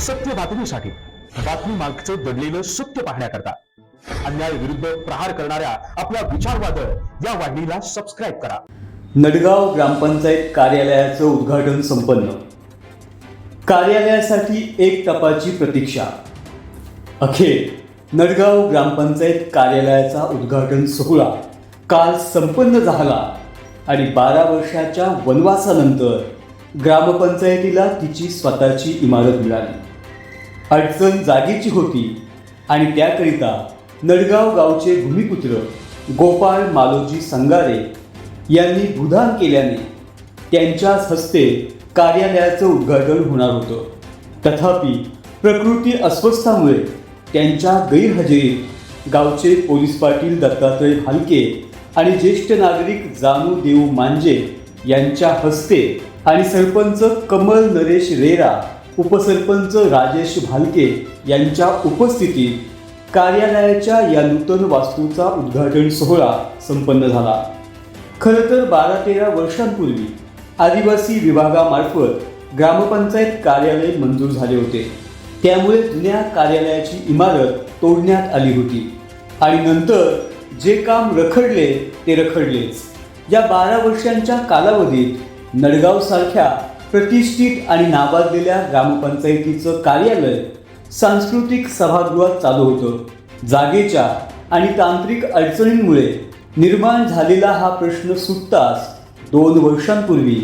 सत्य बातमीसाठी बातमी मागचं दडलेलं सत्य पाहण्याकरता अन्याय विरुद्ध प्रहार करणाऱ्या आपल्या विचारवादळ या वाहिनीला सबस्क्राईब करा. नडगाव ग्रामपंचायत कार्यालयाचं उद्घाटन संपन्न. कार्यालयासाठी एक टपाची प्रतीक्षा. अखेर नडगाव ग्रामपंचायत कार्यालयाचा उद्घाटन सोहळा काल संपन्न झाला आणि बारा वर्षाच्या वनवासानंतर ग्रामपंचायतीला तिची स्वतःची इमारत मिळाली. अडचण जागेची होती आणि त्याकरिता नडगाव गावचे भूमिपुत्र गोपाळ मालोजी संगारे यांनी भूदान केल्याने त्यांच्याच हस्ते कार्यालयाचं उद्घाटन होणार होतं. तथापि प्रकृती अस्वस्थामुळे त्यांच्या गैरहजेरीत गावचे पोलीस पाटील दत्तात्रय भालके आणि ज्येष्ठ नागरिक जानू देऊ मांजे यांच्या हस्ते आणि सरपंच कमल नरेश रेरा उपसरपंच राजेश भालके यांच्या उपस्थितीत कार्यालयाच्या या नूतन वास्तूचा उद्घाटन सोहळा संपन्न झाला. खरं तर बारा तेरा वर्षांपूर्वी आदिवासी विभागामार्फत ग्रामपंचायत कार्यालय मंजूर झाले होते. त्यामुळे जुन्या कार्यालयाची इमारत तोडण्यात आली होती आणि नंतर जे काम रखडले ते रखडलेच. या बारा वर्षांच्या कालावधीत नडगावसारख्या प्रतिष्ठित आणि नावाजलेल्या ग्रामपंचायतीचं कार्यालय सांस्कृतिक सभागृहात चालू होतं. जागेच्या आणि तांत्रिक अडचणींमुळे निर्माण झालेला हा प्रश्न सुटताच दोन वर्षांपूर्वी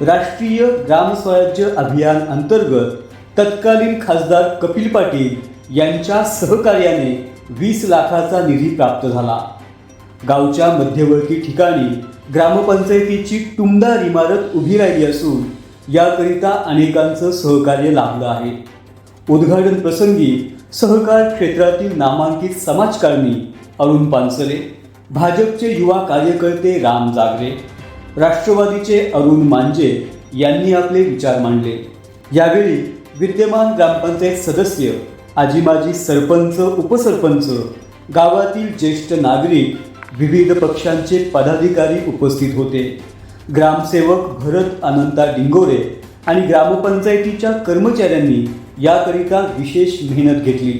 राष्ट्रीय ग्रामस्वराज्य अभियान अंतर्गत तत्कालीन खासदार कपिल पाटील यांच्या सहकार्याने वीस लाखाचा निधी प्राप्त झाला. गावच्या मध्यवर्ती ठिकाणी ग्रामपंचायतीची टुमदार इमारत उभी राहिली असून याकरिता अनेकांचं सहकार्य लाभलं आहे. उद्घाटन प्रसंगी सहकार क्षेत्रातील नामांकित समाजकारणी अरुण पानसले भाजपचे युवा कार्यकर्ते राम जागरे राष्ट्रवादीचे अरुण मांजे यांनी आपले विचार मांडले. यावेळी विद्यमान ग्रामपंचायत सदस्य आजीमाजी सरपंच उपसरपंच गावातील ज्येष्ठ नागरिक विविध पक्षांचे पदाधिकारी उपस्थित होते. ग्रामसेवक भरत अनंता डिंगोरे आणि ग्रामपंचायतीच्या कर्मचाऱ्यांनी याकरिता विशेष मेहनत घेतली.